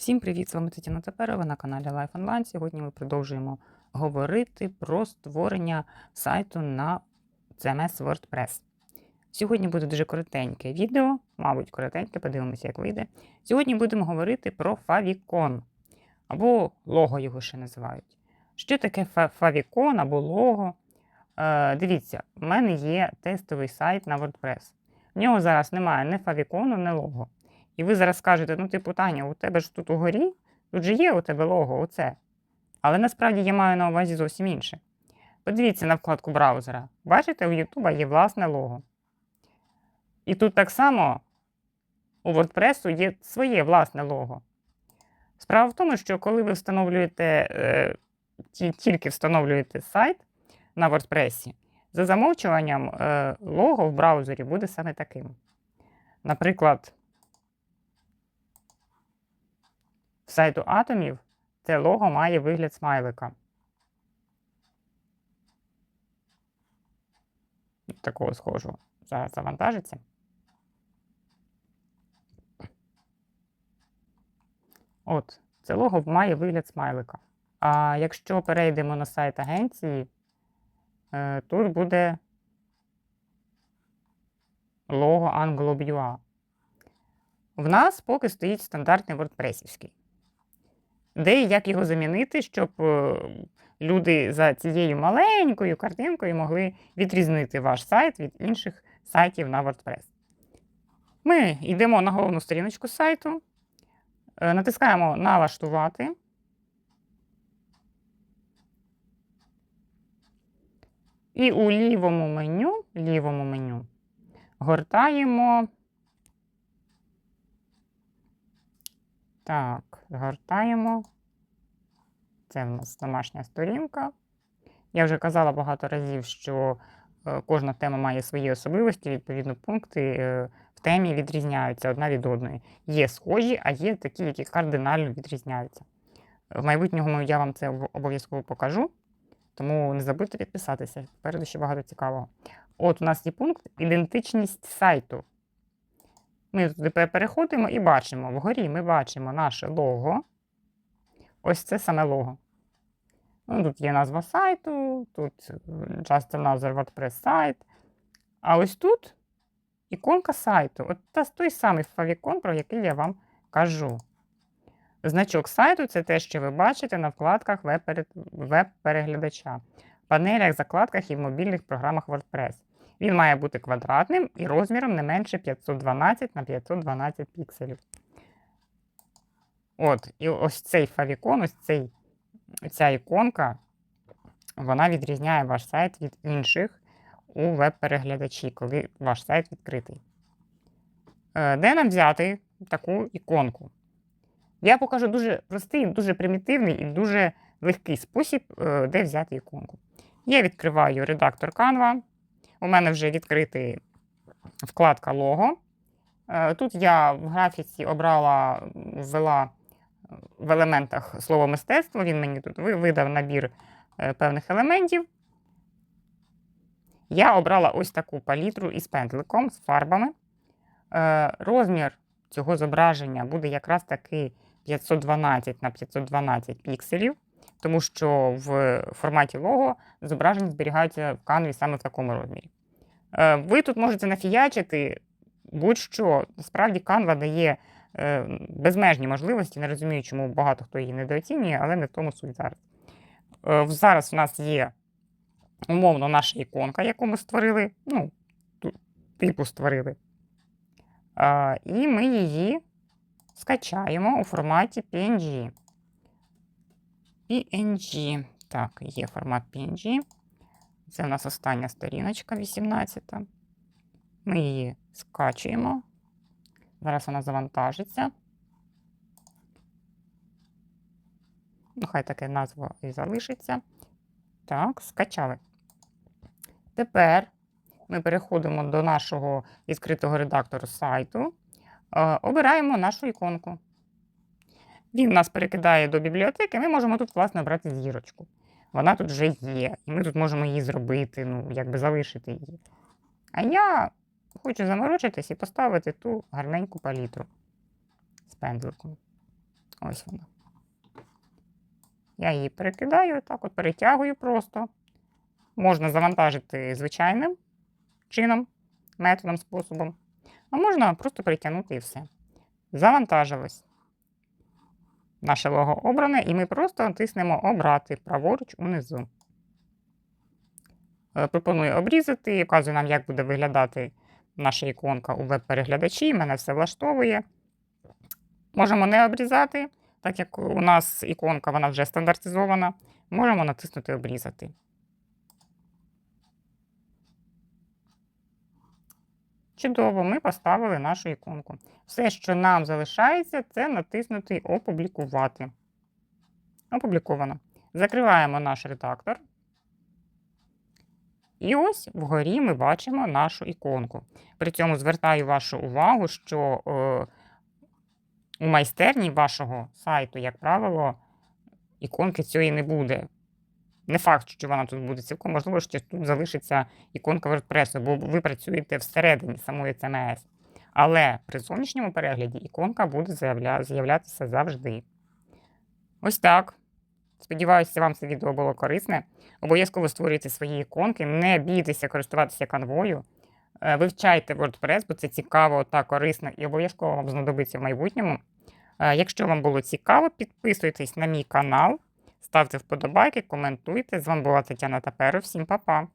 Всім привіт! З вами Тетяна Теперова на каналі Life Online. Сьогодні ми продовжуємо говорити про створення сайту на CMS WordPress. Сьогодні буде дуже коротеньке відео, мабуть, коротеньке, подивимося, як вийде. Сьогодні будемо говорити про Favicon, або лого його ще називають. Що таке Favicon або лого? Е, дивіться, в мене є тестовий сайт на WordPress. В нього зараз немає ні Favicon, ні лого. І ви зараз скажете, ну, типу, Таня, у тебе ж тут угорі, тут же є у тебе лого, оце. Але насправді я маю на увазі зовсім інше. Подивіться на вкладку браузера. Бачите, у YouTube є власне лого. І тут так само у WordPress є своє власне лого. Справа в тому, що коли ви встановлюєте, е, тільки встановлюєте сайт на WordPress, за замовчуванням е, лого в браузері буде саме таким. Наприклад, в сайту атомів це лого має вигляд смайлика. Такого схожого. Зараз завантажиться. От, це лого має вигляд смайлика. А якщо перейдемо на сайт агенції, е, тут буде лого Anglo.ua. В нас поки стоїть стандартний WordPress. Де і як його замінити, щоб е, люди за цією маленькою картинкою могли відрізнити ваш сайт від інших сайтів на WordPress. Ми йдемо на головну сторіночку сайту, е, натискаємо Налаштувати. І у лівому меню, лівому меню гортаємо. Так, згортаємо. Це в нас домашня сторінка. Я вже казала багато разів, що е, кожна тема має свої особливості, відповідно, пункти е, в темі відрізняються одна від одної. Є схожі, а є такі, які кардинально відрізняються. В майбутньому я вам це обов'язково покажу, тому не забудьте підписатися. Попереду ще багато цікавого. От у нас є пункт ідентичність сайту. Ми туди переходимо і бачимо, вгорі ми бачимо наше лого. Ось це саме лого. Ну, тут є назва сайту, тут часто назва WordPress сайт. А ось тут іконка сайту. От та той самий favicon, про який я вам кажу. Значок сайту це те, що ви бачите на вкладках веб-пере- веб-переглядача, панелях, закладках і в мобільних програмах WordPress. Він має бути квадратним і розміром не менше 512 на 512 пікселів. От, і ось цей фавікон, ось цей, ця іконка, вона відрізняє ваш сайт від інших у веб-переглядачі, коли ваш сайт відкритий. Е, Де нам взяти таку іконку? Я покажу дуже простий, дуже примітивний і дуже легкий спосіб, е, де взяти іконку. Я відкриваю редактор Canva. У мене вже відкритий вкладка лого. Е, Тут я в графіці обрала, ввела в елементах слово мистецтво. Він мені тут видав набір е, певних елементів. Я обрала ось таку палітру із пензликом, з фарбами. Е, Розмір цього зображення буде якраз таки 512 на 512 пікселів, тому що в форматі лого зображення зберігаються в канві саме в такому розмірі. Е, Ви тут можете нафіячити будь-що. Насправді Canva дає е, безмежні можливості. Не розумію, чому багато хто її недооцінює, але не в тому суть зараз. Е, Зараз у нас є умовно наша іконка, яку ми створили, ну, типу створили. І ми її скачаємо у форматі PNG. PNG. Так, є формат PNG. Це у нас остання сторіночка, 18. Ми її скачуємо. Зараз вона завантажиться. Ну, хай таке назва і залишиться. Так, скачали. Тепер ми переходимо до нашого відкритого редактору сайту. Е, Обираємо нашу іконку. Він нас перекидає до бібліотеки, ми можемо тут, власне, обрати зірочку. Вона тут вже є, і ми тут можемо її зробити, ну, якби залишити її. А я хочу заморочитись і поставити ту гарненьку палітру з пензликом. Ось вона. Я її перекидаю, так от перетягую просто. Можна завантажити звичайним чином, методом, способом. А можна просто перетягнути і все. Завантажилось. Наше лого обране, і ми просто натиснемо Обрати праворуч унизу. Е, Пропоную обрізати і вказує нам, як буде виглядати наша іконка у веб-переглядачі. Мене все влаштовує. Можемо не обрізати, так як у нас іконка вона вже стандартизована. Можемо натиснути Обрізати. Чудово, ми поставили нашу іконку. Все, що нам залишається, це натиснути Опублікувати. Опубліковано. Закриваємо наш редактор. І ось вгорі ми бачимо нашу іконку. При цьому звертаю вашу увагу, що е, у майстерні вашого сайту, як правило, іконки цієї не буде. Не факт, що вона тут буде цілком, можливо, що тут залишиться іконка WordPress, бо ви працюєте всередині самої CMS. Але при зовнішньому перегляді іконка буде з'являтися завжди. Ось так. Сподіваюся, вам це відео було корисне. Обов'язково створюйте свої іконки, не бійтеся користуватися канвою. Е, Вивчайте WordPress, бо це цікаво та корисно і обов'язково вам знадобиться в майбутньому. Е, Якщо вам було цікаво, підписуйтесь на мій канал, ставте вподобайки, коментуйте. З вами була Тетяна Таперо. Всім па-па!